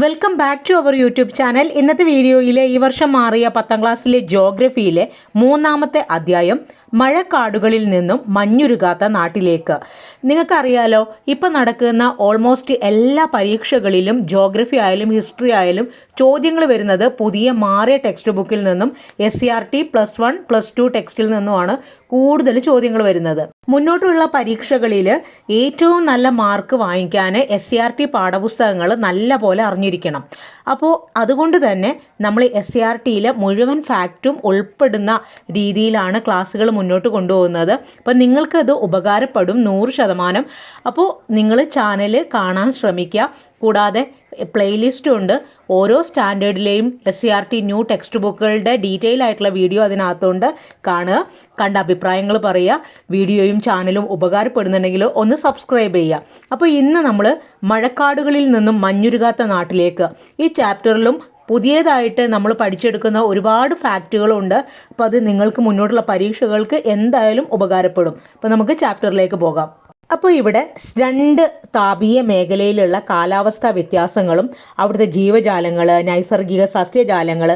Welcome back to our YouTube channel ഇന്നത്തെ വീഡിയോയിൽ ഈ വർഷം മാറിയ പത്താം ക്ലാസ്സിലെ ജോഗ്രഫിയിലെ മൂന്നാമത്തെ അധ്യായം മഴക്കാടുകളിൽ നിന്നും മഞ്ഞുരുകാത്ത നാട്ടിലേക്ക്. നിങ്ങൾക്കറിയാലോ ഇപ്പം നടക്കുന്ന ഓൾമോസ്റ്റ് എല്ലാ പരീക്ഷകളിലും ജോഗ്രഫി ആയാലും ഹിസ്റ്ററി ആയാലും ചോദ്യങ്ങൾ വരുന്നത് പുതിയ മാറിയ ടെക്സ്റ്റ് ബുക്കിൽ നിന്നും S C R T plus one plus two ടെക്സ്റ്റിൽ നിന്നുമാണ് കൂടുതൽ ചോദ്യങ്ങൾ വരുന്നത്. മുന്നോട്ടുള്ള പരീക്ഷകളിൽ ഏറ്റവും നല്ല മാർക്ക് വാങ്ങിക്കാൻ എസ് സി ആർ ടി പാഠപുസ്തകങ്ങൾ നല്ല പോലെ അറിഞ്ഞിരിക്കണം. അപ്പോൾ അതുകൊണ്ട് തന്നെ നമ്മൾ എസ് സി ആർ ടിയിൽ മുഴുവൻ ഫാക്റ്റും ഉൾപ്പെടുന്ന രീതിയിലാണ് ക്ലാസ്സുകൾ മുന്നോട്ട് കൊണ്ടുപോകുന്നത്. അപ്പോൾ നിങ്ങൾക്കത് ഉപകാരപ്പെടും നൂറ് ശതമാനം. അപ്പോൾ നിങ്ങൾ ചാനൽ കാണാൻ ശ്രമിക്കുക. കൂടാതെ പ്ലേലിസ്റ്റും ഉണ്ട്. ഓരോ സ്റ്റാൻഡേർഡിലെയും S C R T new text ബുക്കുകളുടെ detail ആയിട്ടുള്ള വീഡിയോ അതിനകത്തുണ്ട്. കാണുക. കണ്ട അഭിപ്രായങ്ങൾ പറയുക. വീഡിയോയും ചാനലും ഉപകാരപ്പെടുന്നുണ്ടെങ്കിൽ ഒന്ന് സബ്സ്ക്രൈബ് ചെയ്യുക. അപ്പോൾ ഇന്ന് നമ്മൾ മഴക്കാടുകളിൽ നിന്നും മഞ്ഞുരുകാത്ത നാട്ടിലേക്ക് ഈ ചാപ്റ്ററിലും പുതിയതായിട്ട് നമ്മൾ പഠിച്ചെടുക്കുന്ന ഒരുപാട് ഫാക്റ്റുകളുണ്ട്. അപ്പോൾ അത് നിങ്ങൾക്ക് മുന്നോട്ടുള്ള പരീക്ഷകൾക്ക് എന്തായാലും ഉപകാരപ്പെടും. അപ്പോൾ നമുക്ക് ചാപ്റ്ററിലേക്ക് പോകാം. അപ്പോൾ ഇവിടെ രണ്ട് താപീയ മേഖലയിലുള്ള കാലാവസ്ഥാ വ്യത്യാസങ്ങളും അവിടുത്തെ ജീവജാലങ്ങൾ നൈസർഗിക സസ്യജാലങ്ങൾ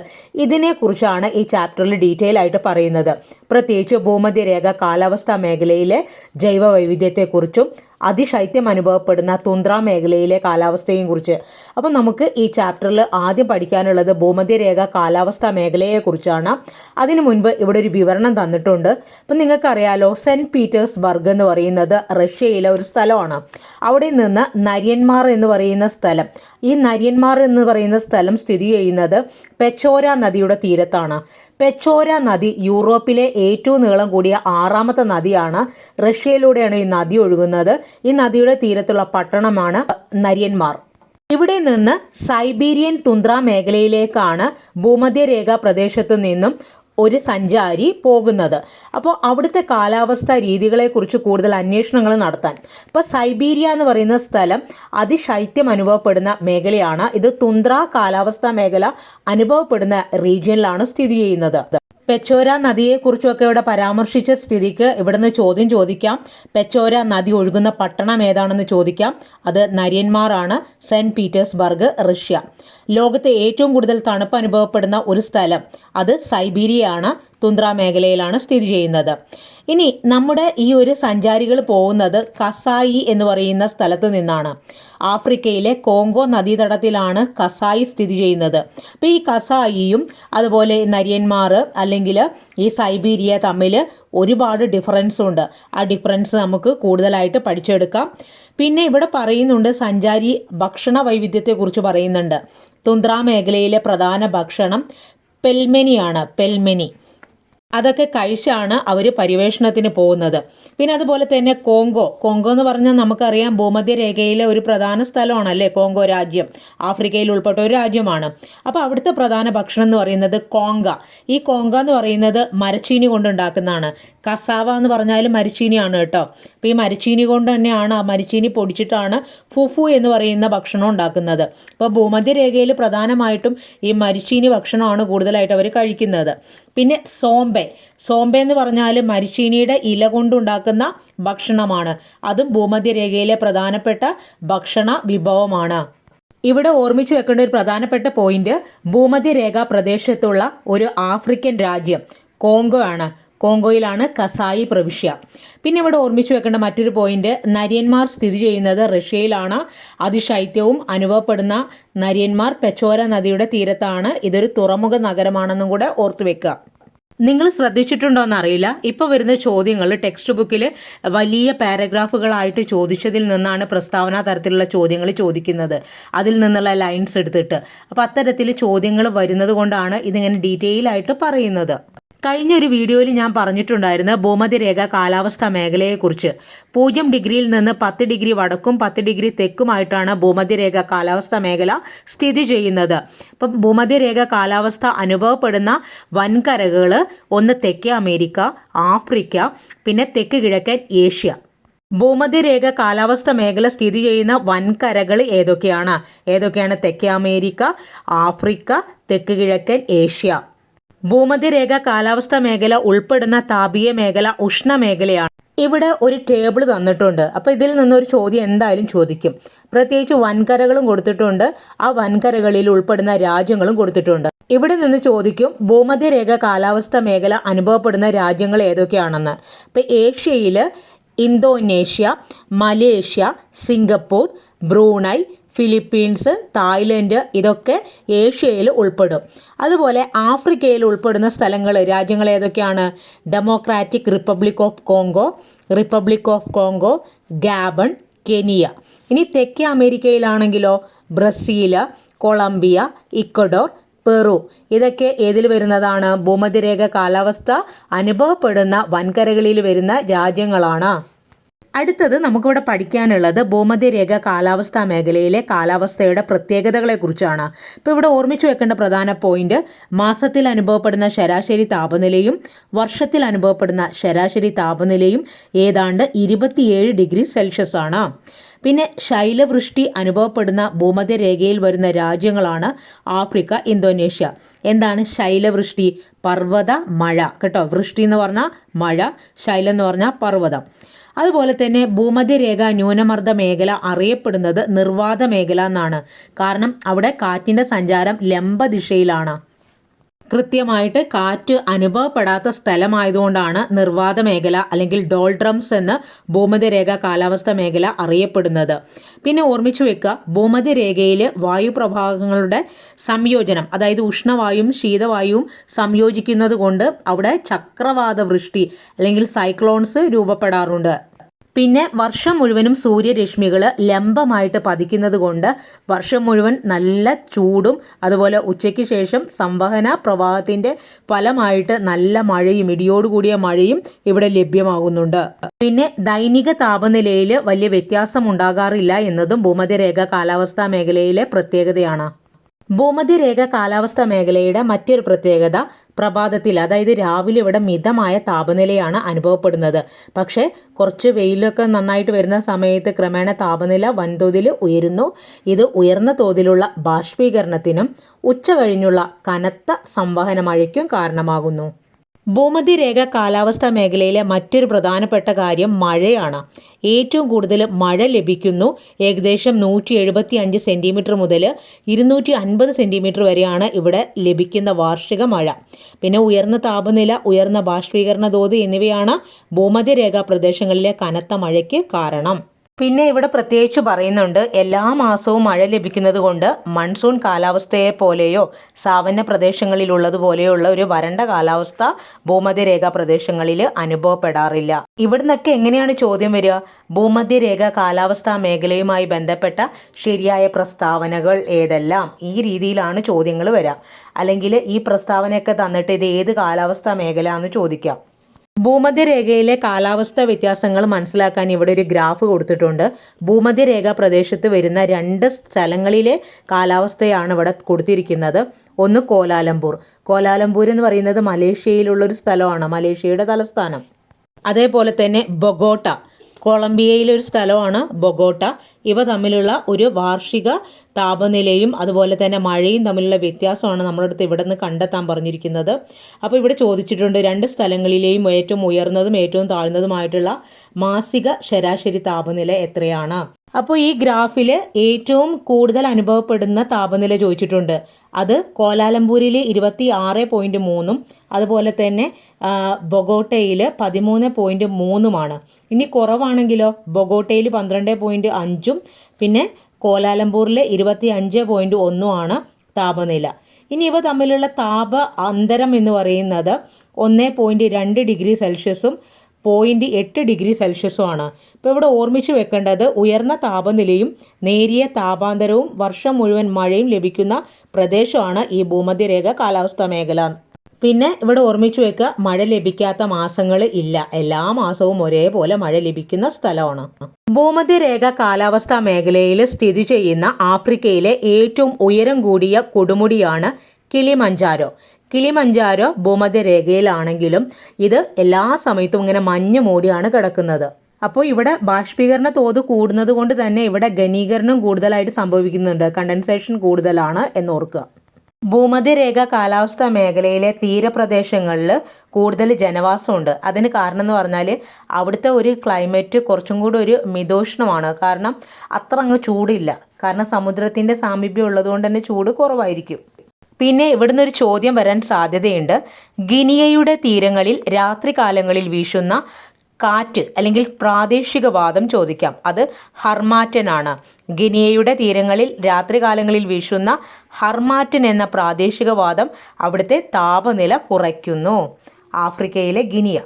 ഇതിനെക്കുറിച്ചാണ് ഈ ചാപ്റ്ററിൽ ഡീറ്റെയിൽ ആയിട്ട് പറയുന്നത്. പ്രത്യേകിച്ച് ഭൂമധ്യരേഖ കാലാവസ്ഥാ മേഖലയിലെ ജൈവ വൈവിധ്യത്തെക്കുറിച്ചും അതിശൈത്യം അനുഭവപ്പെടുന്ന തുന്ദ്ര മേഖലയിലെ കാലാവസ്ഥയെയും കുറിച്ച്. അപ്പം നമുക്ക് ഈ ചാപ്റ്ററിൽ ആദ്യം പഠിക്കാനുള്ളത് ഭൂമധ്യരേഖ കാലാവസ്ഥാ മേഖലയെക്കുറിച്ചാണ് അതിനു മുൻപ് ഇവിടെ ഒരു വിവരണം തന്നിട്ടുണ്ട്. അപ്പം നിങ്ങൾക്കറിയാലോ സെന്റ് പീറ്റേഴ്സ്ബർഗ് എന്ന് പറയുന്നത് റഷ്യയിലെ ഒരു സ്ഥലമാണ്. അവിടെ നിന്ന് നര്യന്മാർ എന്ന് പറയുന്ന സ്ഥലം. ഈ നര്യന്മാർ എന്ന് പറയുന്ന സ്ഥലം സ്ഥിതി ചെയ്യുന്നത് പെച്ചോര നദിയുടെ തീരത്താണ്. പെച്ചോര നദി യൂറോപ്പിലെ ഏറ്റവും നീളം കൂടിയ ആറാമത്തെ നദിയാണ് റഷ്യയിലൂടെയാണ് ഈ നദി ഒഴുകുന്നത്. ഈ നദിയുടെ തീരത്തുള്ള പട്ടണമാണ് നര്യന്മാർ. ഇവിടെ നിന്ന് സൈബീരിയൻ തുന്ദ്ര മേഖലയിലേക്കാണ് ഭൂമധ്യരേഖ പ്രദേശത്തു നിന്നും ഒരു സഞ്ചാരി പോകുന്നത്. അപ്പോൾ അവിടുത്തെ കാലാവസ്ഥ രീതികളെക്കുറിച്ച് കൂടുതൽ അന്വേഷണങ്ങൾ നടത്താൻ. ഇപ്പോൾ സൈബീരിയ എന്ന് പറയുന്ന സ്ഥലം അതിശൈത്യം അനുഭവപ്പെടുന്ന മേഖലയാണ്. ഇത് തുന്ദ്ര കാലാവസ്ഥാ മേഖല അനുഭവപ്പെടുന്ന റീജിയനിലാണ് സ്ഥിതി ചെയ്യുന്നത്. പെച്ചോര നദിയെക്കുറിച്ചൊക്കെ ഇവിടെ പരാമർശിച്ച സ്ഥിതിക്ക് ഇവിടുന്ന് ചോദ്യം ചോദിക്കാം. പെച്ചോര നദി ഒഴുകുന്ന പട്ടണം ഏതാണെന്ന് ചോദിക്കാം. അത് നര്യന്മാറാണ് സെന്റ് പീറ്റേഴ്സ്ബർഗ് റഷ്യ. ലോകത്തെ ഏറ്റവും കൂടുതൽ തണുപ്പ് അനുഭവപ്പെടുന്ന ഒരു സ്ഥലം. അത് സൈബീരിയയാണ്. തുന്ദ്ര മേഖലയിലാണ് സ്ഥിതി ചെയ്യുന്നത്. ഇനി നമ്മുടെ ഈ ഒരു സഞ്ചാരികൾ പോകുന്നത് കസായി എന്ന് പറയുന്ന സ്ഥലത്ത് നിന്നാണ്. ആഫ്രിക്കയിലെ കോങ്കോ നദീതടത്തിലാണ് കസായി സ്ഥിതി ചെയ്യുന്നത്. അപ്പോൾ ഈ കസായിയും അതുപോലെ നരിയന്മാർ അല്ലെങ്കിൽ ഈ സൈബീരിയ തമ്മിൽ ഒരുപാട് ഡിഫറൻസും ഉണ്ട്. ആ ഡിഫറൻസ് നമുക്ക് കൂടുതലായിട്ട് പഠിച്ചെടുക്കാം. പിന്നെ ഇവിടെ പറയുന്നുണ്ട് സഞ്ചാരി ഭക്ഷണ വൈവിധ്യത്തെക്കുറിച്ച് പറയുന്നുണ്ട്. തുന്ദ്ര മേഖലയിലെ പ്രധാന ഭക്ഷണം പെൽമെനിയാണ്. പെൽമെനി. അതൊക്കെ കഴിച്ചാണ് അവർ പരിവേഷണത്തിന് പോകുന്നത്. പിന്നെ അതുപോലെ തന്നെ കോങ്കോ. കോങ്കോ എന്ന് പറഞ്ഞാൽ നമുക്കറിയാം ഭൂമധ്യരേഖയിലെ ഒരു പ്രധാന സ്ഥലമാണ് അല്ലേ കോങ്കോ രാജ്യം. ആഫ്രിക്കയിൽ ഉൾപ്പെട്ട ഒരു രാജ്യമാണ്. അപ്പോൾ അവിടുത്തെ പ്രധാന ഭക്ഷണം എന്ന് പറയുന്നത് കോങ്ക. ഈ കോങ്ക എന്ന് പറയുന്നത് മരച്ചീനി കൊണ്ടുണ്ടാക്കുന്നതാണ്. കസാവ എന്ന് പറഞ്ഞാൽ മരച്ചീനിയാണ് കേട്ടോ. അപ്പോൾ ഈ മരച്ചീനി കൊണ്ട് തന്നെയാണ് ആ മരച്ചീനി പൊടിച്ചിട്ടാണ് ഫുഫു എന്ന് പറയുന്ന ഭക്ഷണം ഉണ്ടാക്കുന്നത്. അപ്പോൾ ഭൂമധ്യരേഖയിൽ പ്രധാനമായിട്ടും ഈ മരിച്ചീനി ഭക്ഷണമാണ് കൂടുതലായിട്ട് അവർ കഴിക്കുന്നത്. പിന്നെ സോംബെ. സോംബെ എന്ന് പറഞ്ഞാൽ മരിച്ചീനിയുടെ ഇല കൊണ്ടുണ്ടാക്കുന്ന ഭക്ഷണമാണ്. അതും ഭൂമധ്യരേഖയിലെ പ്രധാനപ്പെട്ട ഭക്ഷണ വിഭവമാണ്. ഇവിടെ ഓർമ്മിച്ചു വെക്കേണ്ട ഒരു പ്രധാനപ്പെട്ട പോയിന്റ് ഭൂമധ്യരേഖ പ്രദേശത്തുള്ള ഒരു ആഫ്രിക്കൻ രാജ്യം കോങ്കോ ആണ്. കോങ്കോയിലാണ് കസായി പ്രവിശ്യ. പിന്നെ ഇവിടെ ഓർമ്മിച്ചു വെക്കേണ്ട മറ്റൊരു പോയിന്റ് നര്യന്മാർ സ്ഥിതി ചെയ്യുന്നത് റഷ്യയിലാണ്. അതിശൈത്യവും അനുഭവപ്പെടുന്ന നര്യന്മാർ പെച്ചോര നദിയുടെ തീരത്താണ്. ഇതൊരു തുറമുഖ നഗരമാണെന്നും കൂടെ ഓർത്തു വെക്കുക. നിങ്ങൾ ശ്രദ്ധിച്ചിട്ടുണ്ടോ എന്നറിയില്ല. ഇപ്പോൾ വരുന്ന ചോദ്യങ്ങൾ ടെക്സ്റ്റ് ബുക്കിൽ വലിയ പാരഗ്രാഫുകളായിട്ട് ചോദിച്ചതിൽ നിന്നാണ് പ്രസ്താവന തരത്തിലുള്ള ചോദ്യങ്ങൾ ചോദിക്കുന്നത്. അതിൽ നിന്നുള്ള ലൈൻസ് എടുത്തിട്ട്. അപ്പോൾ അത്തരത്തിൽ ചോദ്യങ്ങൾ വരുന്നത് കൊണ്ടാണ് ഇതിങ്ങനെ ഡീറ്റെയിൽ ആയിട്ട് പറയുന്നത്. കഴിഞ്ഞ ഒരു വീഡിയോയിൽ ഞാൻ പറഞ്ഞിട്ടുണ്ടായിരുന്നു ഭൂമധ്യരേഖ കാലാവസ്ഥാ മേഖലയെക്കുറിച്ച്. പൂജ്യം ഡിഗ്രിയിൽ നിന്ന് പത്ത് ഡിഗ്രി വടക്കും പത്ത് ഡിഗ്രി തെക്കുമായിട്ടാണ് ഭൂമധ്യരേഖ കാലാവസ്ഥാ മേഖല സ്ഥിതി ചെയ്യുന്നത്. അപ്പം ഭൂമധ്യരേഖ കാലാവസ്ഥ അനുഭവപ്പെടുന്ന വൻകരകൾ ഒന്ന് തെക്കേ അമേരിക്ക ആഫ്രിക്ക പിന്നെ തെക്ക് കിഴക്കൻ ഏഷ്യ. ഭൂമധ്യരേഖ കാലാവസ്ഥ മേഖല സ്ഥിതി ചെയ്യുന്ന വൻകരകൾ ഏതൊക്കെയാണ്? ഏതൊക്കെയാണ് തെക്കേ അമേരിക്ക ആഫ്രിക്ക തെക്ക് കിഴക്കൻ ഏഷ്യ? ഭൂമധ്യരേഖ കാലാവസ്ഥാ മേഖല ഉൾപ്പെടുന്ന താപീയ മേഖല ഉഷ്ണമേഖലയാണ് ഇവിടെ ഒരു ടേബിൾ തന്നിട്ടുണ്ട്. അപ്പോൾ ഇതിൽ നിന്നൊരു ചോദ്യം എന്തായാലും ചോദിക്കും. പ്രത്യേകിച്ച് വൻകരകളും കൊടുത്തിട്ടുണ്ട്. ആ വൻകരകളിൽ ഉൾപ്പെടുന്ന രാജ്യങ്ങളും കൊടുത്തിട്ടുണ്ട്. ഇവിടെ നിന്ന് ചോദിക്കും ഭൂമധ്യരേഖ കാലാവസ്ഥ മേഖല അനുഭവപ്പെടുന്ന രാജ്യങ്ങൾ ഏതൊക്കെയാണെന്ന്. ഇപ്പം ഏഷ്യയിൽ Indonesia Malaysia Singapore Brunei Philippines Thailand ഇതൊക്കെ ഏഷ്യയിൽ ഉൾപ്പെടും. അതുപോലെ ആഫ്രിക്കയിൽ ഉൾപ്പെടുന്ന സ്ഥലങ്ങൾ രാജ്യങ്ങൾ ഏതൊക്കെയാണ്? Democratic Republic of Congo Republic of Congo Gabon Kenya ഇനി തെക്കേ അമേരിക്കയിലാണെങ്കിലോ? Brazil Colombia Ecuador Peru. ഇതൊക്കെ ഏതിൽ വരുന്നതാണ്? ഭൂമധ്യരേഖ കാലാവസ്ഥ അനുഭവപ്പെടുന്ന വൻകരകളിൽ വരുന്ന രാജ്യങ്ങളാണ്. അടുത്തത് നമുക്കിവിടെ പഠിക്കാനുള്ളത് ഭൂമധ്യരേഖ കാലാവസ്ഥാ മേഖലയിലെ കാലാവസ്ഥയുടെ പ്രത്യേകതകളെക്കുറിച്ചാണ്. ഇപ്പോൾ ഇവിടെ ഓർമ്മിച്ചു വെക്കേണ്ട പ്രധാന പോയിന്റ് മാസത്തിൽ അനുഭവപ്പെടുന്ന ശരാശരി താപനിലയും വർഷത്തിൽ അനുഭവപ്പെടുന്ന ശരാശരി താപനിലയും ഏതാണ്ട് ഇരുപത്തിയേഴ് ഡിഗ്രി സെൽഷ്യസ് ആണ്. പിന്നെ ശൈലവൃഷ്ടി അനുഭവപ്പെടുന്ന ഭൂമധ്യരേഖയിൽ വരുന്ന രാജ്യങ്ങളാണ് ആഫ്രിക്ക ഇന്തോനേഷ്യ. എന്താണ് ശൈലവൃഷ്ടി? പർവത മഴ. കേട്ടോ വൃഷ്ടി എന്ന് പറഞ്ഞാൽ മഴ ശൈലം എന്ന് പറഞ്ഞാൽ പർവതം. അതുപോലെ തന്നെ ഭൂമധ്യരേഖ ന്യൂനമർദ്ദ മേഖല അറിയപ്പെടുന്നത് നിർവാത മേഖല എന്നാണ്. കാരണം അവിടെ കാറ്റിന്റെ സഞ്ചാരം ലംബ ദിശയിലാണ്. കൃത്യമായിട്ട് കാറ്റ് അനുഭവപ്പെടാത്ത സ്ഥലമായതുകൊണ്ടാണ് നിർവാത മേഖല അല്ലെങ്കിൽ ഡോൾഡ്രംസ് എന്ന് ഭൂമധ്യരേഖ കാലാവസ്ഥ മേഖല അറിയപ്പെടുന്നത്. പിന്നെ ഓർമ്മിച്ചു വെക്കുക ഭൂമധ്യരേഖയിൽ വായുപ്രഭാഗങ്ങളുടെ സംയോജനം അതായത് ഉഷ്ണവായുവും ശീതവായുവും സംയോജിക്കുന്നത് കൊണ്ട് അവിടെ ചക്രവാത വൃഷ്ടി അല്ലെങ്കിൽ സൈക്ലോൺസ് രൂപപ്പെടാറുണ്ട്. പിന്നെ വർഷം മുഴുവനും സൂര്യരശ്മികൾ ലംബമായിട്ട് പതിക്കുന്നത് കൊണ്ട് വർഷം മുഴുവൻ നല്ല ചൂടും അതുപോലെ ഉച്ചയ്ക്ക് ശേഷം സംവഹന പ്രവാഹത്തിന്റെ ഫലമായിട്ട് നല്ല മഴയും ഇടിയോടുകൂടിയ മഴയും ഇവിടെ ലഭ്യമാകുന്നുണ്ട്. പിന്നെ ദൈനിക താപനിലയിൽ വലിയ വ്യത്യാസം ഉണ്ടാകാറില്ല എന്നതും ഭൂമധ്യരേഖ കാലാവസ്ഥാ മേഖലയിലെ പ്രത്യേകതയാണ്. ഭൂമധ്യരേഖ കാലാവസ്ഥ മേഖലയുടെ മറ്റൊരു പ്രത്യേകത പ്രഭാതത്തിൽ അതായത് രാവിലെ ഇവിടെ മിതമായ താപനിലയാണ് അനുഭവപ്പെടുന്നത്. പക്ഷേ കുറച്ച് വെയിലൊക്കെ നന്നായിട്ട് വരുന്ന സമയത്ത് ക്രമേണ താപനില വൻതോതിൽ ഉയരുന്നു. ഇത് ഉയർന്ന തോതിലുള്ള ബാഷ്പീകരണത്തിനും ഉച്ച കഴിഞ്ഞുള്ള കനത്ത സംവഹന മഴയ്ക്കും കാരണമാകുന്നു. ഭൂമധ്യരേഖ കാലാവസ്ഥാ മേഖലയിലെ മറ്റൊരു പ്രധാനപ്പെട്ട കാര്യം മഴയാണ്. ഏറ്റവും കൂടുതൽ മഴ ലഭിക്കുന്നു. ഏകദേശം നൂറ്റി എഴുപത്തി അഞ്ച് സെന്റിമീറ്റർ മുതൽ ഇരുന്നൂറ്റി അൻപത് സെന്റിമീറ്റർ വരെയാണ് ഇവിടെ ലഭിക്കുന്ന വാർഷിക മഴ. പിന്നെ ഉയർന്ന താപനില ഉയർന്ന ബാഷ്പീകരണ തോത് എന്നിവയാണ് ഭൂമധ്യരേഖ പ്രദേശങ്ങളിലെ കനത്ത മഴയ്ക്ക് കാരണം. പിന്നെ ഇവിടെ പ്രത്യേകിച്ച് പറയുന്നുണ്ട് എല്ലാ മാസവും മഴ ലഭിക്കുന്നത് കൊണ്ട് മൺസൂൺ കാലാവസ്ഥയെ പോലെയോ സാവന്ന പ്രദേശങ്ങളിലുള്ളതുപോലെയുള്ള ഒരു വരണ്ട കാലാവസ്ഥ ഭൂമധ്യരേഖ പ്രദേശങ്ങളിൽ അനുഭവപ്പെടാറില്ല. ഇവിടുന്നൊക്കെ എങ്ങനെയാണ് ചോദ്യം വരിക? ഭൂമധ്യരേഖ കാലാവസ്ഥാ മേഖലയുമായി ബന്ധപ്പെട്ട ശരിയായ പ്രസ്താവനകൾ ഏതെല്ലാം? ഈ രീതിയിലാണ് ചോദ്യങ്ങൾ വരിക. അല്ലെങ്കിൽ ഈ പ്രസ്താവനയൊക്കെ തന്നിട്ട് ഇത് ഏത് കാലാവസ്ഥാ മേഖല എന്ന് ചോദിക്കാം. ഭൂമധ്യരേഖയിലെ കാലാവസ്ഥാ വ്യത്യാസങ്ങൾ മനസ്സിലാക്കാൻ ഇവിടെ ഒരു ഗ്രാഫ് കൊടുത്തിട്ടുണ്ട്. ഭൂമധ്യരേഖ പ്രദേശത്ത് വരുന്ന രണ്ട് സ്ഥലങ്ങളിലെ കാലാവസ്ഥയാണ് ഇവിടെ കൊടുത്തിരിക്കുന്നത്. ഒന്ന് കോലാലംപൂർ. കോലാലംപൂർ എന്ന് പറയുന്നത് മലേഷ്യയിലുള്ള ഒരു സ്ഥലമാണ്. മലേഷ്യയുടെ തലസ്ഥാനം. അതേപോലെ തന്നെ ബൊഗോട്ട. കൊളംബിയയിലെ ഒരു സ്ഥലമാണ് ബൊഗോട്ട. ഇവ തമ്മിലുള്ള ഒരു വാർഷിക താപനിലയും അതുപോലെ തന്നെ മഴയും തമ്മിലുള്ള വ്യത്യാസമാണ് നമ്മുടെ അടുത്ത് ഇവിടെ നിന്ന് കണ്ടെത്താൻ പറഞ്ഞിരിക്കുന്നത്. അപ്പോൾ ഇവിടെ ചോദിച്ചിട്ടുണ്ട് രണ്ട് സ്ഥലങ്ങളിലെയും ഏറ്റവും ഉയർന്നതും ഏറ്റവും താഴ്ന്നതുമായിട്ടുള്ള മാസിക ശരാശരി താപനില എത്രയാണ്? അപ്പോൾ ഈ ഗ്രാഫിൽ ഏറ്റവും കൂടുതൽ അനുഭവപ്പെടുന്ന താപനില ചോദിച്ചിട്ടുണ്ട്. അത് കോലാലംപൂരിൽ ഇരുപത്തി ആറ് പോയിന്റ് മൂന്നും അതുപോലെ തന്നെ ബൊഗോട്ടയിൽ പതിമൂന്ന് പോയിന്റ് മൂന്നുമാണ്. ഇനി കുറവാണെങ്കിലോ? ബൊഗോട്ടയിൽ പന്ത്രണ്ട് പോയിന്റ് അഞ്ചും പിന്നെ കോലാലംപൂരിൽ ഇരുപത്തി അഞ്ച് പോയിന്റ് ഒന്നുമാണ് താപനില. ഇനി ഇവ തമ്മിലുള്ള താപ അന്തരം എന്ന് പറയുന്നത് ഒന്ന് പോയിന്റ് രണ്ട് ഡിഗ്രി സെൽഷ്യസും പോയിന്റ് എട്ട് ഡിഗ്രി സെൽഷ്യസുമാണ് ഇപ്പോൾ ഇവിടെ ഓർമ്മിച്ച് വെക്കേണ്ടത് ഉയർന്ന താപനിലയും നേരിയ താപാന്തരവും വർഷം മുഴുവൻ മഴയും ലഭിക്കുന്ന പ്രദേശമാണ് ഈ ഭൂമധ്യരേഖ കാലാവസ്ഥാ മേഖല. പിന്നെ ഇവിടെ ഓർമ്മിച്ചു വെക്കുക മഴ ലഭിക്കാത്ത മാസങ്ങൾ ഇല്ല. എല്ലാ മാസവും ഒരേപോലെ മഴ ലഭിക്കുന്ന സ്ഥലമാണ്. ഭൂമധ്യരേഖ കാലാവസ്ഥാ മേഖലയിൽ സ്ഥിതി ചെയ്യുന്ന ആഫ്രിക്കയിലെ ഏറ്റവും ഉയരം കൂടിയ കൊടുമുടിയാണ് കിളിമഞ്ചാരോ. കിളിമഞ്ചാരോ ഭൂമധ്യരേഖയിലാണെങ്കിലും ഇത് എല്ലാ സമയത്തും ഇങ്ങനെ മഞ്ഞ് മൂടിയാണ് കിടക്കുന്നത്. അപ്പോൾ ഇവിടെ ബാഷ്പീകരണ തോത് കൂടുന്നത് കൊണ്ട് തന്നെ ഇവിടെ ഘനീകരണം കൂടുതലായിട്ട് സംഭവിക്കുന്നുണ്ട്. കണ്ടൻസേഷൻ കൂടുതലാണ് എന്നോർക്കുക. ഭൂമധ്യരേഖ കാലാവസ്ഥാ മേഖലയിലെ തീരപ്രദേശങ്ങളിൽ കൂടുതൽ ജനവാസമുണ്ട്. അതിന് കാരണം എന്ന് പറഞ്ഞാൽ അവിടുത്തെ ഒരു ക്ലൈമറ്റ് കുറച്ചും കൂടി ഒരു മിതോഷ്ണമാണ്. കാരണം അത്ര അങ്ങ് ചൂടില്ല. കാരണം സമുദ്രത്തിന്റെ സാമീപ്യം ഉള്ളതുകൊണ്ട് തന്നെ ചൂട് കുറവായിരിക്കും. പിന്നെ ഇവിടുന്ന് ഒരു ചോദ്യം വരാൻ സാധ്യതയുണ്ട്. ഗിനിയയുടെ തീരങ്ങളിൽ രാത്രികാലങ്ങളിൽ വീശുന്ന കാറ്റ് അല്ലെങ്കിൽ പ്രാദേശികവാദം ചോദിക്കാം. അത് ഹർമാറ്റൻ ആണ്. ഗിനിയയുടെ തീരങ്ങളിൽ രാത്രികാലങ്ങളിൽ വീശുന്ന ഹർമാറ്റൻ എന്ന പ്രാദേശികവാദം അവിടുത്തെ താപനില കുറയ്ക്കുന്നു. ആഫ്രിക്കയിലെ ഗിനിയ.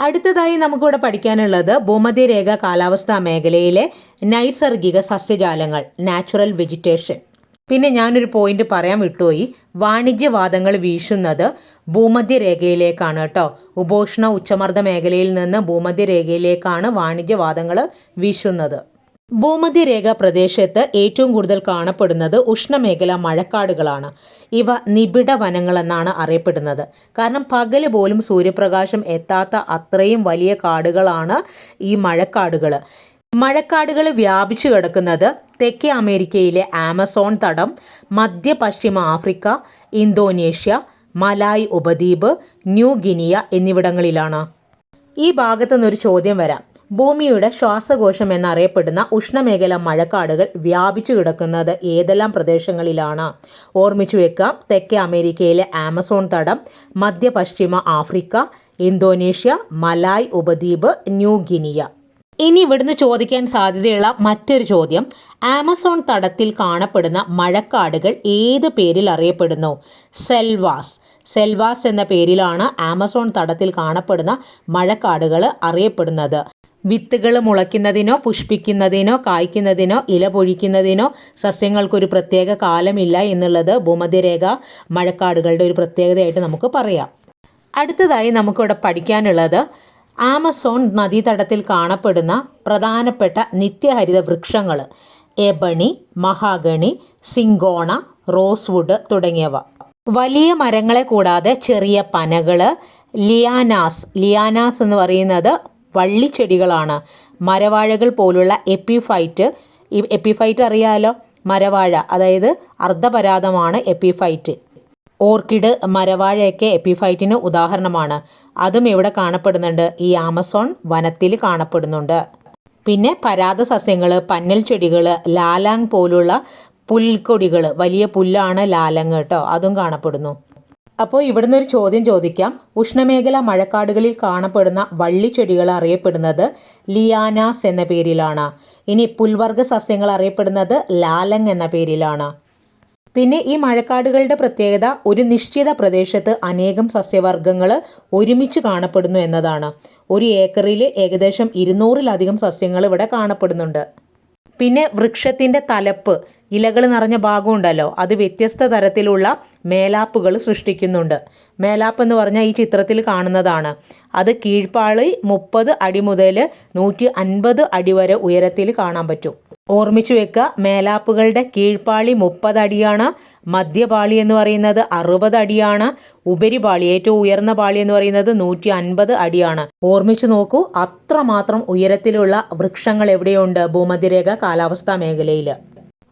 അടുത്തതായി നമുക്കിവിടെ പഠിക്കാനുള്ളത് ഭൂമധ്യരേഖ കാലാവസ്ഥാ മേഖലയിലെ നൈസർഗിക സസ്യജാലങ്ങൾ നാച്ചുറൽ വെജിറ്റേഷൻ. പിന്നെ ഞാനൊരു പോയിന്റ് പറയാൻ വിട്ടുപോയി. വാണിജ്യവാദങ്ങൾ വീശുന്നത് ഭൂമധ്യരേഖയിലേക്കാണ് കേട്ടോ. ഉപോഷ്ണ ഉച്ചമർദ്ദ മേഖലയിൽ നിന്ന് ഭൂമധ്യരേഖയിലേക്കാണ് വാണിജ്യവാദങ്ങൾ വീശുന്നത്. ഭൂമധ്യരേഖ പ്രദേശത്ത് ഏറ്റവും കൂടുതൽ കാണപ്പെടുന്നത് ഉഷ്ണമേഖല മഴക്കാടുകളാണ്. ഇവ നിബിഡ വനങ്ങളെന്നാണ് അറിയപ്പെടുന്നത്. കാരണം പകൽ പോലും സൂര്യപ്രകാശം എത്താത്ത അത്രയും വലിയ കാടുകളാണ് ഈ മഴക്കാടുകൾ മഴക്കാടുകൾ വ്യാപിച്ചു കിടക്കുന്നത് തെക്കേ അമേരിക്കയിലെ ആമസോൺ തടം മധ്യ പശ്ചിമ ആഫ്രിക്ക ഇന്തോനേഷ്യ മലായ് ഉപദ്വീപ് ന്യൂ ഗിനിയ എന്നിവിടങ്ങളിലാണ്. ഈ ഭാഗത്തു നിന്നൊരു ചോദ്യം വരാം. ഭൂമിയുടെ ശ്വാസകോശം എന്നറിയപ്പെടുന്ന ഉഷ്ണമേഖല മഴക്കാടുകൾ വ്യാപിച്ചു കിടക്കുന്നത് ഏതെല്ലാം പ്രദേശങ്ങളിലാണ്? ഓർമ്മിച്ചു വെക്കാം തെക്കേ അമേരിക്കയിലെ ആമസോൺ തടം മധ്യ പശ്ചിമ ആഫ്രിക്ക ഇന്തോനേഷ്യ മലായ് ഉപദ്വീപ് ന്യൂ ഗിനിയ. ഇനി ഇവിടുന്ന് ചോദിക്കാൻ സാധ്യതയുള്ള മറ്റൊരു ചോദ്യം. ആമസോൺ തടത്തിൽ കാണപ്പെടുന്ന മഴക്കാടുകൾ ഏത് പേരിൽ അറിയപ്പെടുന്നു? സെൽവാസ്. സെൽവാസ് എന്ന പേരിലാണ് ആമസോൺ തടത്തിൽ കാണപ്പെടുന്ന മഴക്കാടുകൾ അറിയപ്പെടുന്നത്. വിത്തുകൾ മുളയ്ക്കുന്നതിനോ പുഷ്പിക്കുന്നതിനോ കായ്ക്കുന്നതിനോ ഇല പൊഴിക്കുന്നതിനോ സസ്യങ്ങൾക്കൊരു പ്രത്യേക കാലമില്ല എന്നുള്ളത് ഭൂമധ്യരേഖ മഴക്കാടുകളുടെ ഒരു പ്രത്യേകതയായിട്ട് നമുക്ക് പറയാം. അടുത്തതായി നമുക്കിവിടെ പഠിക്കാനുള്ളത് ആമസോൺ നദീതടത്തിൽ കാണപ്പെടുന്ന പ്രധാനപ്പെട്ട നിത്യഹരിത വൃക്ഷങ്ങൾ എബണി മഹാഗണി സിങ്കോണ റോസ്വുഡ് തുടങ്ങിയവ. വലിയ മരങ്ങളെ കൂടാതെ ചെറിയ പനകൾ ലിയാനാസ്. ലിയാനാസ് എന്ന് പറയുന്നത് വള്ളിച്ചെടികളാണ്. മരവാഴകൾ പോലുള്ള എപ്പിഫൈറ്റ്. എപ്പിഫൈറ്റ് അറിയാലോ? മരവാഴ അതായത് അർദ്ധപരാതമാണ് എപ്പിഫൈറ്റ്. ഓർക്കിഡ് മരവാഴയൊക്കെ എപ്പിഫൈറ്റിന് ഉദാഹരണമാണ്. അതും ഇവിടെ കാണപ്പെടുന്നുണ്ട്. ഈ ആമസോൺ വനത്തിൽ കാണപ്പെടുന്നുണ്ട്. പിന്നെ പരാത സസ്യങ്ങൾ പന്നൽ ചെടികൾ ലാലാങ് പോലുള്ള പുൽക്കൊടികൾ വലിയ പുല്ലാണ് ലാലങ് കേട്ടോ. അതും കാണപ്പെടുന്നു. അപ്പോൾ ഇവിടുന്ന് ഒരു ചോദ്യം ചോദിക്കാം. ഉഷ്ണമേഖല മഴക്കാടുകളിൽ കാണപ്പെടുന്ന വള്ളിച്ചെടികൾ അറിയപ്പെടുന്നത് ലിയാനാസ് എന്ന പേരിലാണ്. ഇനി പുൽവർഗ സസ്യങ്ങൾ അറിയപ്പെടുന്നത് ലാലങ് എന്ന പേരിലാണ്. പിന്നെ ഈ മഴക്കാടുകളുടെ പ്രത്യേകത ഒരു നിശ്ചിത പ്രദേശത്ത് അനേകം സസ്യവർഗങ്ങൾ ഒരുമിച്ച് കാണപ്പെടുന്നു എന്നതാണ്. ഒരു ഏക്കറിൽ ഏകദേശം ഇരുന്നൂറിലധികം സസ്യങ്ങൾ ഇവിടെ കാണപ്പെടുന്നുണ്ട്. പിന്നെ വൃക്ഷത്തിന്റെ തലപ്പ് ഇലകൾ നിറഞ്ഞ ഭാഗമുണ്ടല്ലോ അത് വ്യത്യസ്ത തരത്തിലുള്ള മേലാപ്പുകൾ സൃഷ്ടിക്കുന്നുണ്ട്. മേലാപ്പ് എന്ന് പറഞ്ഞാൽ ഈ ചിത്രത്തിൽ കാണുന്നതാണ്. അത് കീഴ്പാളി മുപ്പത് അടി മുതൽ നൂറ്റി അൻപത് അടി വരെ ഉയരത്തിൽ കാണാൻ പറ്റും. ഓർമ്മിച്ചു വെക്കുക മേലാപ്പുകളുടെ കീഴ്പാളി മുപ്പത് അടിയാണ് മധ്യപാളി എന്ന് പറയുന്നത് അറുപത് അടിയാണ് ഉപരിപാളി ഏറ്റവും ഉയർന്ന പാളി എന്ന് പറയുന്നത് നൂറ്റി അൻപത് അടിയാണ്. ഓർമ്മിച്ചു നോക്കൂ അത്രമാത്രം ഉയരത്തിലുള്ള വൃക്ഷങ്ങൾ എവിടെയുണ്ട്? ഭൂമധ്യരേഖ കാലാവസ്ഥാ മേഖലയിൽ.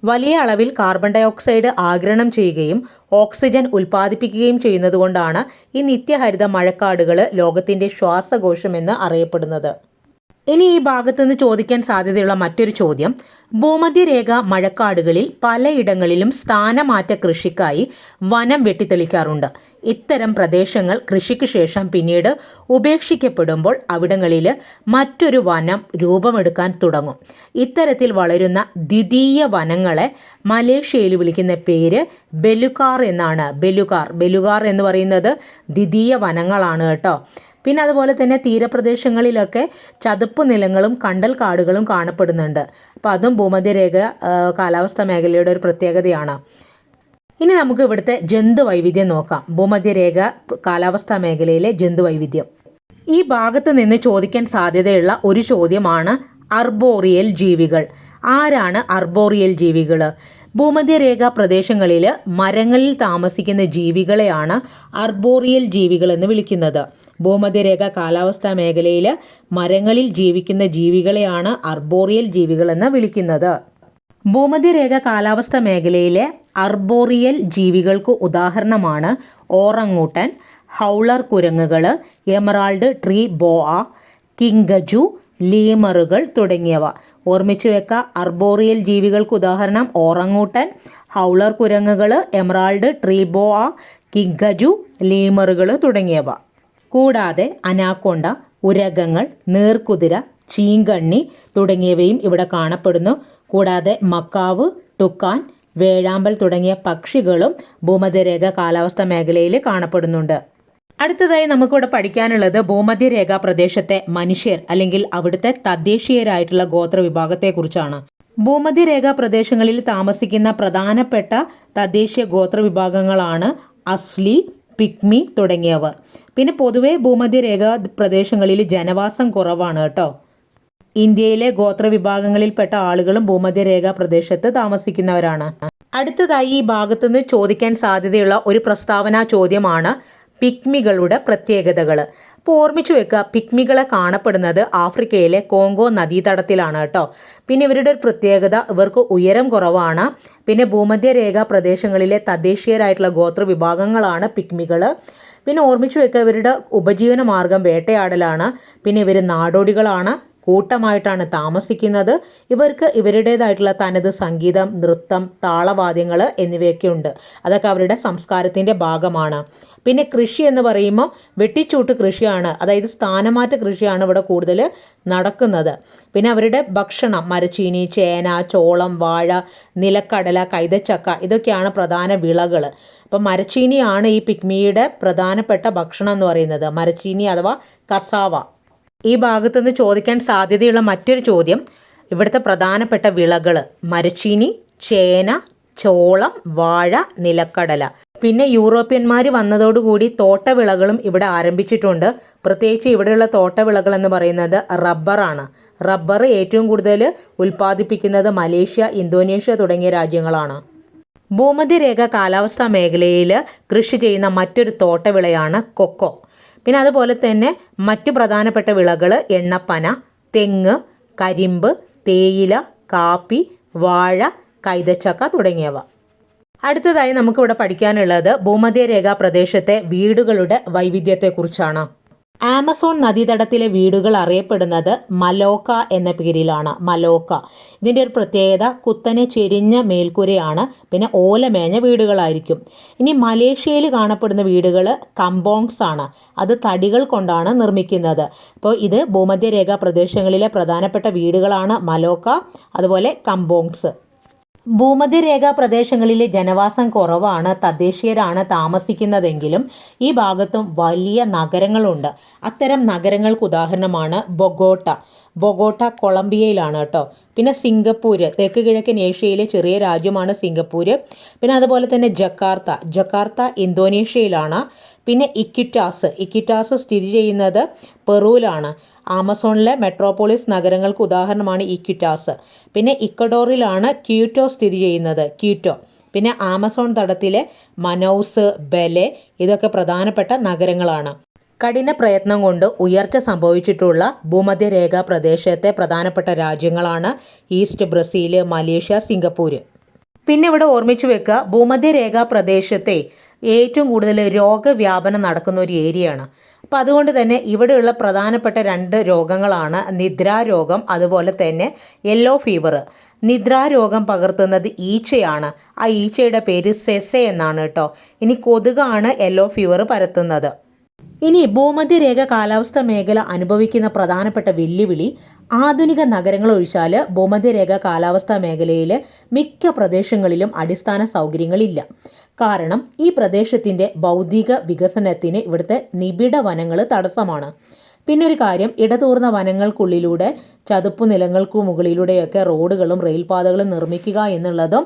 വലിയ അളവിൽ കാർബൺ ഡൈ ഓക്സൈഡ് ആഗിരണം ചെയ്യുകയും ഓക്സിജൻ ഉൽപ്പാദിപ്പിക്കുകയും ചെയ്യുന്നതുകൊണ്ടാണ് ഈ നിത്യഹരിത മഴക്കാടുകൾ ലോകത്തിന്റെ ശ്വാസകോശമെന്ന് അറിയപ്പെടുന്നത്. ഇനി ഈ ഭാഗത്തു നിന്ന് ചോദിക്കാൻ സാധ്യതയുള്ള മറ്റൊരു ചോദ്യം. ഭൂമധ്യരേഖ മഴക്കാടുകളിൽ പലയിടങ്ങളിലും സ്ഥാനമാറ്റ കൃഷിക്കായി വനം വെട്ടിത്തെളിക്കാറുണ്ട്. ഇത്തരം പ്രദേശങ്ങൾ കൃഷിക്ക് ശേഷം പിന്നീട് ഉപേക്ഷിക്കപ്പെടുമ്പോൾ അവിടങ്ങളിൽ മറ്റൊരു വനം രൂപമെടുക്കാൻ തുടങ്ങും. ഇത്തരത്തിൽ വളരുന്ന ദ്വിതീയ വനങ്ങളെ മലേഷ്യയിൽ വിളിക്കുന്ന പേര് ബെലുകാർ എന്നാണ്. ബെലുകാർ ബെലുകാർ എന്ന് പറയുന്നത് ദ്വിതീയ വനങ്ങളാണ് കേട്ടോ. പിന്നെ അതുപോലെ തന്നെ തീരപ്രദേശങ്ങളിലൊക്കെ ചതുപ്പ് നിലങ്ങളും കണ്ടൽ കാടുകളും കാണപ്പെടുന്നുണ്ട്. അപ്പോൾ അതും ഭൂമധ്യരേഖ കാലാവസ്ഥ മേഖലയുടെ ഒരു പ്രത്യേകതയാണ്. ഇനി നമുക്ക് ഇവിടുത്തെ ജന്തു വൈവിധ്യം നോക്കാം. ഭൂമധ്യരേഖ കാലാവസ്ഥാ മേഖലയിലെ ജന്തു വൈവിധ്യം. ഈ ഭാഗത്ത് നിന്ന് ചോദിക്കാൻ സാധ്യതയുള്ള ഒരു ചോദ്യമാണ് അർബോറിയൽ ജീവികൾ. ആരാണ് അർബോറിയൽ ജീവികൾ ഭൂമധ്യരേഖ പ്രദേശങ്ങളിൽ മരങ്ങളിൽ താമസിക്കുന്ന ജീവികളെയാണ് അർബോറിയൽ ജീവികൾ എന്ന് വിളിക്കുന്നത്. ഭൂമധ്യരേഖ കാലാവസ്ഥാ മേഖലയിൽ മരങ്ങളിൽ ജീവിക്കുന്ന ജീവികളെയാണ് അർബോറിയൽ ജീവികൾ എന്ന് വിളിക്കുന്നത്. ഭൂമധ്യരേഖ കാലാവസ്ഥ മേഖലയിലെ അർബോറിയൽ ജീവികൾക്ക് ഉദാഹരണമാണ് ഓറങ്ങൂട്ടൻ ഹൗളർ കുരങ്ങുകൾ എമറാൾഡ് ട്രീ ബോഅ കിങ്കജു ലീമറുകൾ തുടങ്ങിയവ. ഓർമ്മിച്ചു വെക്കുക അർബോറിയൽ ജീവികൾക്ക് ഉദാഹരണം ഓറങ്ങൂട്ടൻ ഹൗളർ കുരങ്ങുകൾ എമറാൾഡ് ട്രീ ബോഅ കിങ്കജു ലീമറുകൾ തുടങ്ങിയവ. കൂടാതെ അനാക്കൊണ്ട ഉരകങ്ങൾ നീർക്കുതിര ചീങ്കണ്ണി തുടങ്ങിയവയും ഇവിടെ കാണപ്പെടുന്നു. കൂടാതെ മക്കാവ് ടുക്കാൻ വേഴാമ്പൽ തുടങ്ങിയ പക്ഷികളും ഭൂമധ്യരേഖ കാലാവസ്ഥ മേഖലയിൽ കാണപ്പെടുന്നുണ്ട്. അടുത്തതായി നമുക്കിവിടെ പഠിക്കാനുള്ളത് ഭൂമധ്യരേഖ പ്രദേശത്തെ മനുഷ്യർ അല്ലെങ്കിൽ അവിടുത്തെ തദ്ദേശീയരായിട്ടുള്ള ഗോത്ര വിഭാഗത്തെക്കുറിച്ചാണ്. ഭൂമധ്യരേഖ പ്രദേശങ്ങളിൽ താമസിക്കുന്ന പ്രധാനപ്പെട്ട തദ്ദേശീയ ഗോത്ര വിഭാഗങ്ങളാണ് അസ്ലി പിക്മി തുടങ്ങിയവർ. പിന്നെ പൊതുവേ ഭൂമധ്യരേഖ പ്രദേശങ്ങളിൽ ജനവാസം കുറവാണ് കേട്ടോ. ഇന്ത്യയിലെ ഗോത്രവിഭാഗങ്ങളിൽപ്പെട്ട ആളുകളും ഭൂമധ്യരേഖ പ്രദേശത്ത് താമസിക്കുന്നവരാണ്. അടുത്തതായി ഈ ഭാഗത്തുനിന്ന് ചോദിക്കാൻ സാധ്യതയുള്ള ഒരു പ്രസ്താവന ചോദ്യമാണ് പിക്മികളുടെ പ്രത്യേകതകൾ അപ്പോൾ ഓർമ്മിച്ചു വെക്കുക പിക്മികളെ കാണപ്പെടുന്നത് ആഫ്രിക്കയിലെ കോങ്കോ നദീതടത്തിലാണ് കേട്ടോ. പിന്നെ ഇവരുടെ ഒരു പ്രത്യേകത ഇവർക്ക് ഉയരം കുറവാണ്. പിന്നെ ഭൂമധ്യരേഖ പ്രദേശങ്ങളിലെ തദ്ദേശീയരായിട്ടുള്ള ഗോത്ര വിഭാഗങ്ങളാണ് പിഗ്മികൾ പിന്നെ ഓർമ്മിച്ചു വെക്കുക ഇവരുടെ ഉപജീവന മാർഗം വേട്ടയാടലാണ്. പിന്നെ ഇവർ നാടോടികളാണ്. കൂട്ടമായിട്ടാണ് താമസിക്കുന്നത്. ഇവർക്ക് ഇവരുടേതായിട്ടുള്ള തനത് സംഗീതം നൃത്തം താളവാദ്യങ്ങൾ എന്നിവയൊക്കെ ഉണ്ട് അതൊക്കെ അവരുടെ സംസ്കാരത്തിന്റെ ഭാഗമാണ്. പിന്നെ കൃഷി എന്ന് പറയുമ്പോൾ വെട്ടിച്ചൂട്ട് കൃഷിയാണ്. അതായത് സ്ഥാനമാറ്റ കൃഷിയാണ് ഇവിടെ കൂടുതൽ നടക്കുന്നത്. പിന്നെ അവരുടെ ഭക്ഷണം മരച്ചീനി ചേന ചോളം വാഴ നിലക്കടല കൈതച്ചക്ക ഇതൊക്കെയാണ് പ്രധാന വിളകൾ അപ്പം മരച്ചീനിയാണ് ഈ പിക്മിയുടെ പ്രധാനപ്പെട്ട ഭക്ഷണം എന്ന് പറയുന്നത്. മരച്ചീനി അഥവാ കസാവ. ഈ ഭാഗത്തുനിന്ന് ചോദിക്കാൻ സാധ്യതയുള്ള മറ്റൊരു ചോദ്യം. ഇവിടുത്തെ പ്രധാനപ്പെട്ട വിളകൾ മരച്ചീനി ചേന ചോളം വാഴ നിലക്കടല. പിന്നെ യൂറോപ്യന്മാർ വന്നതോടുകൂടി തോട്ടവിളകളും ഇവിടെ ആരംഭിച്ചിട്ടുണ്ട്. പ്രത്യേകിച്ച് ഇവിടെയുള്ള തോട്ടവിളകൾ എന്ന് പറയുന്നത് റബ്ബറാണ്. റബ്ബർ ഏറ്റവും കൂടുതൽ ഉൽപ്പാദിപ്പിക്കുന്നത് മലേഷ്യ ഇന്തോനേഷ്യ തുടങ്ങിയ രാജ്യങ്ങളാണ്. ഭൂമധ്യരേഖ കാലാവസ്ഥാ മേഖലയിൽ കൃഷി ചെയ്യുന്ന മറ്റൊരു തോട്ടവിളയാണ് കൊക്കോ. പിന്നെ അതുപോലെ തന്നെ മറ്റു പ്രധാനപ്പെട്ട വിളകൾ എണ്ണപ്പന തെങ്ങ് കരിമ്പ് തേയില കാപ്പി വാഴ കൈതച്ചക്ക തുടങ്ങിയവ. അടുത്തതായി നമുക്കിവിടെ പഠിക്കാനുള്ളത് ഭൂമധ്യരേഖാ പ്രദേശത്തെ വീടുകളുടെ വൈവിധ്യത്തെക്കുറിച്ചാണ്. ആമസോൺ നദീതടത്തിലെ വീടുകൾ അറിയപ്പെടുന്നത് മലോക്ക എന്ന പേരിലാണ്. മലോക്ക. ഇതിന്റെ ഒരു പ്രത്യേകത കുത്തനെ ചെരിഞ്ഞ മേൽക്കൂരയാണ്. പിന്നെ ഓലമേഞ്ഞ വീടുകളായിരിക്കും. ഇനി മലേഷ്യയിൽ കാണപ്പെടുന്ന വീടുകൾ കമ്പോങ്സ് ആണ്. അത് തടികൾ കൊണ്ടാണ് നിർമ്മിക്കുന്നത്. അപ്പോൾ ഇത് ഭൂമധ്യരേഖാ പ്രദേശങ്ങളിലെ പ്രധാനപ്പെട്ട വീടുകളാണ് മലോക്ക അതുപോലെ കമ്പോങ്സ്. ഭൂമധ്യരേഖാ പ്രദേശങ്ങളിലെ ജനവാസം കുറവാണ് തദ്ദേശീയരാണ് താമസിക്കുന്നതെങ്കിലും ഈ ഭാഗത്തും വലിയ നഗരങ്ങളുണ്ട്. അത്തരം നഗരങ്ങൾക്ക് ഉദാഹരണമാണ് ബൊഗോട്ട. ബൊഗോട്ട കൊളംബിയയിലാണ് കേട്ടോ. പിന്നെ സിംഗപ്പൂർ തെക്ക് കിഴക്കൻ ഏഷ്യയിലെ ചെറിയ രാജ്യമാണ് സിംഗപ്പൂർ പിന്നെ അതുപോലെ തന്നെ ജക്കാർത്ത ജക്കാർത്ത ഇന്തോനേഷ്യയിലാണ്. പിന്നെ ഇക്വിറ്റാസ് ഇക്വിറ്റാസ് സ്ഥിതി ചെയ്യുന്നത് പെറുവിലാണ് ആമസോണിലെ മെട്രോപോളിസ് നഗരങ്ങൾക്ക് ഉദാഹരണമാണ് ഇക്വിറ്റാസ്. പിന്നെ ഇക്കഡോറിലാണ് ക്യൂറ്റോ സ്ഥിതി ചെയ്യുന്നത് ക്യൂറ്റോ പിന്നെ ആമസോൺ തടത്തിലെ മനൗസ് ബെലെ ഇതൊക്കെ പ്രധാനപ്പെട്ട നഗരങ്ങളാണ്. കഠിന പ്രയത്നം കൊണ്ട് ഉയർച്ച സംഭവിച്ചിട്ടുള്ള ഭൂമധ്യരേഖാ പ്രദേശത്തെ പ്രധാനപ്പെട്ട രാജ്യങ്ങളാണ് ഈസ്റ്റ് ബ്രസീൽ മലേഷ്യ സിംഗപ്പൂർ. പിന്നെ ഇവിടെ ഓർമ്മിച്ചു വെക്കുക ഭൂമധ്യരേഖാ പ്രദേശത്തെ ഏറ്റവും കൂടുതൽ രോഗവ്യാപനം നടക്കുന്ന ഒരു ഏരിയയാണ്. അപ്പോൾ അതുകൊണ്ട് തന്നെ ഇവിടെയുള്ള പ്രധാനപ്പെട്ട രണ്ട് രോഗങ്ങളാണ് നിദ്രാരോഗം അതുപോലെ തന്നെ യെല്ലോ ഫീവർ നിദ്രാരോഗം പകർത്തുന്നത് ഈച്ചയാണ്. ആ ഈച്ചയുടെ പേര് സെസെ എന്നാണ് കേട്ടോ. ഇനി കൊതുകാണ് യെല്ലോ ഫീവർ പരത്തുന്നത്. ഇനി ഭൂമധ്യരേഖ കാലാവസ്ഥ മേഖല അനുഭവിക്കുന്ന പ്രധാനപ്പെട്ട വെല്ലുവിളി ആധുനിക നഗരങ്ങൾ ഒഴിച്ചാൽ ഭൂമധ്യരേഖ കാലാവസ്ഥ മേഖലയിൽ മിക്ക പ്രദേശങ്ങളിലും അടിസ്ഥാന സൗകര്യങ്ങളില്ല. കാരണം ഈ പ്രദേശത്തിന്റെ ഭൗതിക വികസനത്തിന് ഇവിടുത്തെ നിബിഡ വനങ്ങൾ തടസ്സമാണ്. പിന്നെ ഒരു കാര്യം ഇടതൂർന്ന വനങ്ങൾക്കുള്ളിലൂടെ ചതുപ്പ് നിലങ്ങൾക്കു മുകളിലൂടെയൊക്കെ റോഡുകളും റെയിൽപാതകളും നിർമ്മിക്കുക എന്നുള്ളതും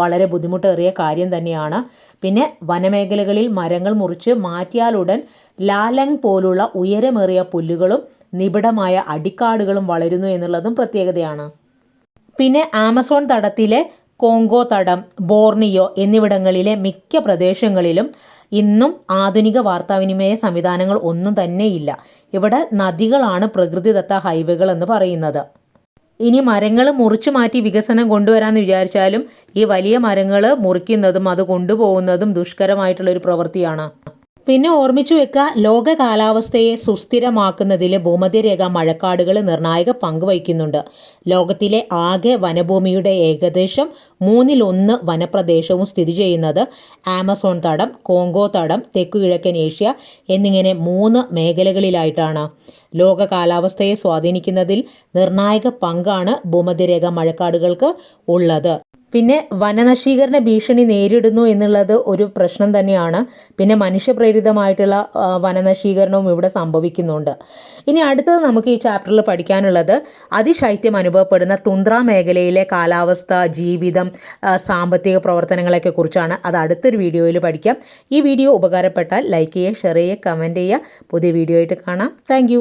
വളരെ ബുദ്ധിമുട്ടേറിയ കാര്യം തന്നെയാണ്. പിന്നെ വനമേഖലകളിൽ മരങ്ങൾ മുറിച്ച് മാറ്റിയാലുടൻ ലാലങ് പോലുള്ള ഉയരമേറിയ പുല്ലുകളും നിബിഡമായ അടിക്കാടുകളും വളരുന്നു എന്നുള്ളതും പ്രത്യേകതയാണ്. പിന്നെ ആമസോൺ തടത്തിലെ കോങ്കോ തടം ബോർണിയോ എന്നിവിടങ്ങളിലെ മിക്ക പ്രദേശങ്ങളിലും ഇന്നും ആധുനിക വാർത്താവിനിമയ സംവിധാനങ്ങൾ ഒന്നും തന്നെയില്ല. ഇവിടെ നദികളാണ് പ്രകൃതിദത്ത ഹൈവേകൾ എന്ന് പറയുന്നത്. ഇനി മരങ്ങൾ മുറിച്ചു മാറ്റി വികസനം കൊണ്ടുവരാമെന്ന് വിചാരിച്ചാലും ഈ വലിയ മരങ്ങൾ മുറിക്കുന്നതും അത് കൊണ്ടുപോകുന്നതും ദുഷ്കരമായിട്ടുള്ളൊരു പ്രവൃത്തിയാണ്. പിന്നെ ഓർമ്മിച്ചു വെക്കുക ലോക കാലാവസ്ഥയെ സുസ്ഥിരമാക്കുന്നതിൽ ഭൂമധ്യരേഖ മഴക്കാടുകൾ നിർണായക പങ്ക് വഹിക്കുന്നുണ്ട്. ലോകത്തിലെ ആകെ വനഭൂമിയുടെ ഏകദേശം മൂന്നിലൊന്ന് വനപ്രദേശവും സ്ഥിതി ചെയ്യുന്നത് ആമസോൺ തടം കോങ്കോ തടം തെക്കു കിഴക്കൻ ഏഷ്യ എന്നിങ്ങനെ മൂന്ന് മേഖലകളിലായിട്ടാണ്. ലോക കാലാവസ്ഥയെ സ്വാധീനിക്കുന്നതിൽ നിർണായക പങ്കാണ് ഭൂമധ്യരേഖ മഴക്കാടുകൾക്ക് ഉള്ളത്. പിന്നെ വനനശീകരണ ഭീഷണി നേരിടുന്നു എന്നുള്ളത് ഒരു പ്രശ്നം തന്നെയാണ്. പിന്നെ മനുഷ്യപ്രേരിതമായിട്ടുള്ള വനനശീകരണവും ഇവിടെ സംഭവിക്കുന്നുണ്ട്. ഇനി അടുത്തത് നമുക്ക് ഈ ചാപ്റ്ററിൽ പഠിക്കാനുള്ളത് അതിശൈത്യം അനുഭവപ്പെടുന്ന തുന്ദ്ര മേഖലയിലെ കാലാവസ്ഥ ജീവിതം സാമ്പത്തിക പ്രവർത്തനങ്ങളെയൊക്കെ കുറിച്ചാണ്. അത് അടുത്തൊരു വീഡിയോയിൽ പഠിക്കാം. ഈ വീഡിയോ ഉപകാരപ്പെട്ടാൽ ലൈക്ക് ചെയ്യുക ഷെയർ ചെയ്യുക കമന്റ് ചെയ്യുക. പുതിയ വീഡിയോ ആയിട്ട് കാണാം. താങ്ക്